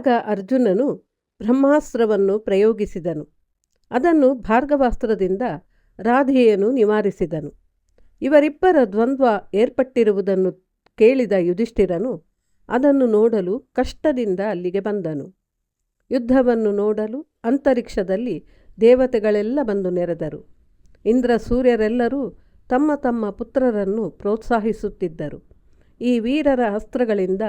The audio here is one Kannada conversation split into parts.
ಆಗ ಅರ್ಜುನನು ಬ್ರಹ್ಮಾಸ್ತ್ರವನ್ನು ಪ್ರಯೋಗಿಸಿದನು. ಅದನ್ನು ಭಾರ್ಗವಾಸ್ತ್ರದಿಂದ ರಾಧೆಯನು ನಿವಾರಿಸಿದನು. ಇವರಿಬ್ಬರ ದ್ವಂದ್ವ ಏರ್ಪಟ್ಟಿರುವುದನ್ನು ಕೇಳಿದ ಯುಧಿಷ್ಠಿರನು ಅದನ್ನು ನೋಡಲು ಕಷ್ಟದಿಂದ ಅಲ್ಲಿಗೆ ಬಂದನು. ಯುದ್ಧವನ್ನು ನೋಡಲು ಅಂತರಿಕ್ಷದಲ್ಲಿ ದೇವತೆಗಳೆಲ್ಲ ಬಂದು ನೆರೆದರು. ಇಂದ್ರ ಸೂರ್ಯರೆಲ್ಲರೂ ತಮ್ಮ ತಮ್ಮ ಪುತ್ರರನ್ನು ಪ್ರೋತ್ಸಾಹಿಸುತ್ತಿದ್ದರು. ಈ ವೀರರ ಅಸ್ತ್ರಗಳಿಂದ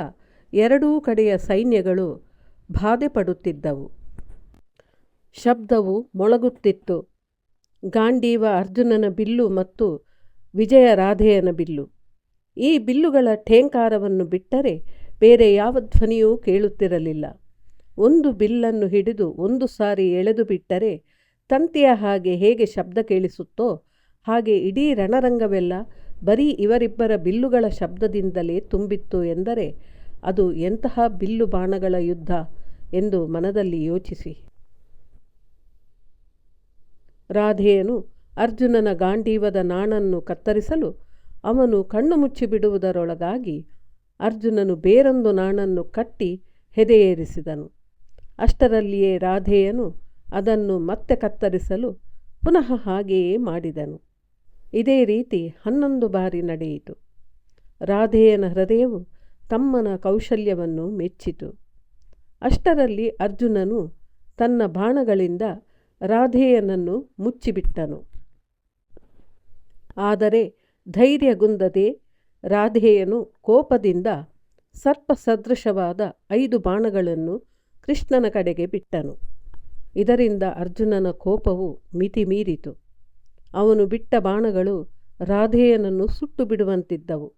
ಎರಡೂ ಕಡೆಯ ಸೈನ್ಯಗಳು ಬಾಧೆ ಪಡುತ್ತಿದ್ದವು ಶಬ್ದವು ಮೊಳಗುತ್ತಿತ್ತು. ಗಾಂಡೀವ ಅರ್ಜುನನ ಬಿಲ್ಲು ಮತ್ತು ವಿಜಯ ರಾಧೆಯನ ಬಿಲ್ಲು. ಈ ಬಿಲ್ಲುಗಳ ಠೇಂಕಾರವನ್ನು ಬಿಟ್ಟರೆ ಬೇರೆ ಯಾವ ಧ್ವನಿಯೂ ಕೇಳುತ್ತಿರಲಿಲ್ಲ. ಒಂದು ಬಿಲ್ಲನ್ನು ಹಿಡಿದು ಒಂದು ಸಾರಿ ಎಳೆದು ಬಿಟ್ಟರೆ ತಂತಿಯ ಹಾಗೆ ಹೇಗೆ ಶಬ್ದ ಕೇಳಿಸುತ್ತೋ ಹಾಗೆ ಇಡೀ ರಣರಂಗವೆಲ್ಲ ಬರೀ ಇವರಿಬ್ಬರ ಬಿಲ್ಲುಗಳ ಶಬ್ದದಿಂದಲೇ ತುಂಬಿತ್ತು ಎಂದರೆ ಅದು ಎಂತಹ ಬಿಲ್ಲು ಬಾಣಗಳ ಯುದ್ಧ ಎಂದು ಮನದಲ್ಲಿ ಯೋಚಿಸಿ. ರಾಧೆಯನು ಅರ್ಜುನನ ಗಾಂಡೀವದ ನಾಣನ್ನು ಕತ್ತರಿಸಲು ಅವನು ಕಣ್ಣು ಮುಚ್ಚಿಬಿಡುವುದರೊಳಗಾಗಿ ಅರ್ಜುನನು ಬೇರೊಂದು ನಾಣನ್ನು ಕಟ್ಟಿ ಹೆದೆಯೇರಿಸಿದನು. ಅಷ್ಟರಲ್ಲಿಯೇ ರಾಧೆಯನು ಅದನ್ನು ಮತ್ತೆ ಕತ್ತರಿಸಲು ಪುನಃ ಹಾಗೆಯೇ ಮಾಡಿದನು. ಇದೇ ರೀತಿ ಹನ್ನೊಂದು ಬಾರಿ ನಡೆಯಿತು. ರಾಧೆಯನ ಹೃದಯವು ತಮ್ಮನ ಕೌಶಲ್ಯವನ್ನು ಮೆಚ್ಚಿತು. ಅಷ್ಟರಲ್ಲಿ ಅರ್ಜುನನು ತನ್ನ ಬಾಣಗಳಿಂದ ರಾಧೆಯನನ್ನು ಮುಚ್ಚಿಬಿಟ್ಟನು. ಆದರೆ ಧೈರ್ಯಗುಂದದೆ ರಾಧೇಯನು ಕೋಪದಿಂದ ಸರ್ಪ ಸದೃಶವಾದ ಐದು ಬಾಣಗಳನ್ನು ಕೃಷ್ಣನ ಕಡೆಗೆ ಬಿಟ್ಟನು. ಇದರಿಂದ ಅರ್ಜುನನ ಕೋಪವು ಮಿತಿ ಮೀರಿತು ಅವನು ಬಿಟ್ಟ ಬಾಣಗಳು ರಾಧೇಯನನ್ನು ಸುಟ್ಟು ಬಿಡುವಂತಿದ್ದವು.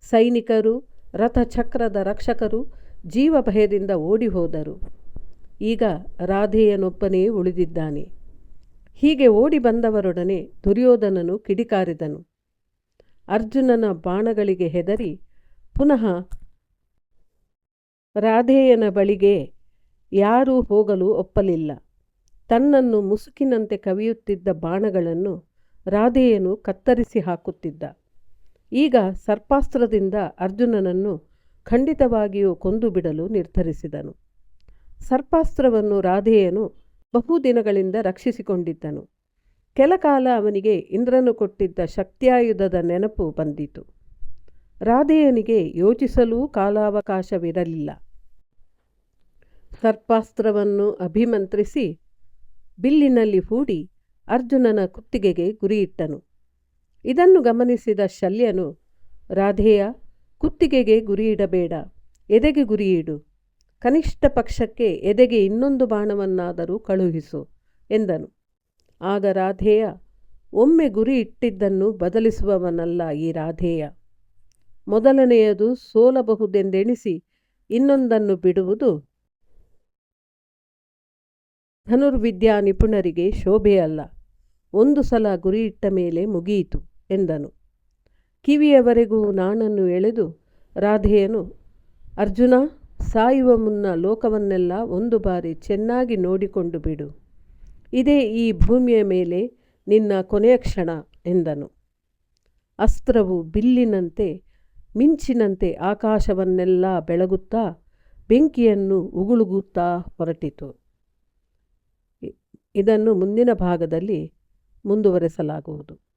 ಸೈನಿಕರು, ರಥಚಕ್ರದ ರಕ್ಷಕರು ಜೀವ ಭಯದಿಂದ ಓಡಿ ಹೋದರು. ಈಗ ರಾಧೆಯನೊಬ್ಬನೇ ಉಳಿದಿದ್ದಾನೆ. ಹೀಗೆ ಓಡಿ ಬಂದವರೊಡನೆ ದುರ್ಯೋಧನನು ಕಿಡಿಕಾರಿದನು. ಅರ್ಜುನನ ಬಾಣಗಳಿಗೆ ಹೆದರಿ ಪುನಃ ರಾಧೇಯನ ಬಳಿಗೆ ಯಾರೂ ಹೋಗಲು ಒಪ್ಪಲಿಲ್ಲ. ತನ್ನನ್ನು ಮುಸುಕಿನಂತೆ ಕವಿಯುತ್ತಿದ್ದ ಬಾಣಗಳನ್ನು ರಾಧೆಯನು ಕತ್ತರಿಸಿ ಹಾಕುತ್ತಿದ್ದ. ಈಗ ಸರ್ಪಾಸ್ತ್ರದಿಂದ ಅರ್ಜುನನನ್ನು ಖಂಡಿತವಾಗಿಯೂ ಕೊಂದು ಬಿಡಲು ನಿರ್ಧರಿಸಿದನು. ಸರ್ಪಾಸ್ತ್ರವನ್ನು ರಾಧೆಯನು ಬಹುದಿನಗಳಿಂದ ರಕ್ಷಿಸಿಕೊಂಡಿದ್ದನು. ಕೆಲಕಾಲ ಅವನಿಗೆ ಇಂದ್ರನು ಕೊಟ್ಟಿದ್ದ ಶಕ್ತಿಯಾಯುಧದ ನೆನಪು ಬಂದಿತು. ರಾಧೆಯನಿಗೆ ಯೋಚಿಸಲೂ ಕಾಲಾವಕಾಶವಿರಲಿಲ್ಲ. ಸರ್ಪಾಸ್ತ್ರವನ್ನು ಅಭಿಮಂತ್ರಿಸಿ ಬಿಲ್ಲಿನಲ್ಲಿ ಹೂಡಿ ಅರ್ಜುನನ ಕುತ್ತಿಗೆಗೆ ಗುರಿಯಿಟ್ಟನು. ಇದನ್ನು ಗಮನಿಸಿದ ಶಲ್ಯನು, ರಾಧೇಯ ಕುತ್ತಿಗೆಗೆ ಗುರಿಯಿಡಬೇಡ ಎದೆಗೆ ಗುರಿಯಿಡು ಕನಿಷ್ಠ ಪಕ್ಷಕ್ಕೆ ಎದೆಗೆ ಇನ್ನೊಂದು ಬಾಣವನ್ನಾದರೂ ಕಳುಹಿಸು ಎಂದನು. ಆಗ ರಾಧೇಯ, ಒಮ್ಮೆ ಗುರಿ ಇಟ್ಟಿದ್ದನ್ನು ಬದಲಿಸುವವನಲ್ಲ ಈ ರಾಧೇಯ. ಮೊದಲನೆಯದು ಸೋಲಬಹುದೆಂದೆಣಿಸಿ ಇನ್ನೊಂದನ್ನು ಬಿಡುವುದು. ಧನುರ್ವಿದ್ಯಾ ನಿಪುಣರಿಗೆ ಶೋಭೆಯಲ್ಲ, ಒಂದು ಸಲ ಗುರಿಯಿಟ್ಟ ಮೇಲೆ ಮುಗಿಯಿತು ಎಂದನು. ಕಿವಿಯವರೆಗೂ ನಾಣನ್ನು ಎಳೆದು, ರಾಧೆಯನು, ಅರ್ಜುನ, ಸಾಯುವ ಮುನ್ನ ಲೋಕವನ್ನೆಲ್ಲ ಒಂದು ಬಾರಿ ಚೆನ್ನಾಗಿ ನೋಡಿಕೊಂಡು ಬಿಡು. ಇದೇ ಈ ಭೂಮಿಯ ಮೇಲೆ ನಿನ್ನ ಕೊನೆಯ ಕ್ಷಣ ಎಂದನು. ಅಸ್ತ್ರವು ಬಿಲ್ಲಿನಂತೆ, ಮಿಂಚಿನಂತೆ ಆಕಾಶವನ್ನೆಲ್ಲ ಬೆಳಗುತ್ತಾ, ಬೆಂಕಿಯನ್ನು ಉಗುಳುಗುತ್ತಾ ಹೊರಟಿತು. ಇದನ್ನು ಮುಂದಿನ ಭಾಗದಲ್ಲಿ ಮುಂದುವರೆಸಲಾಗುವುದು.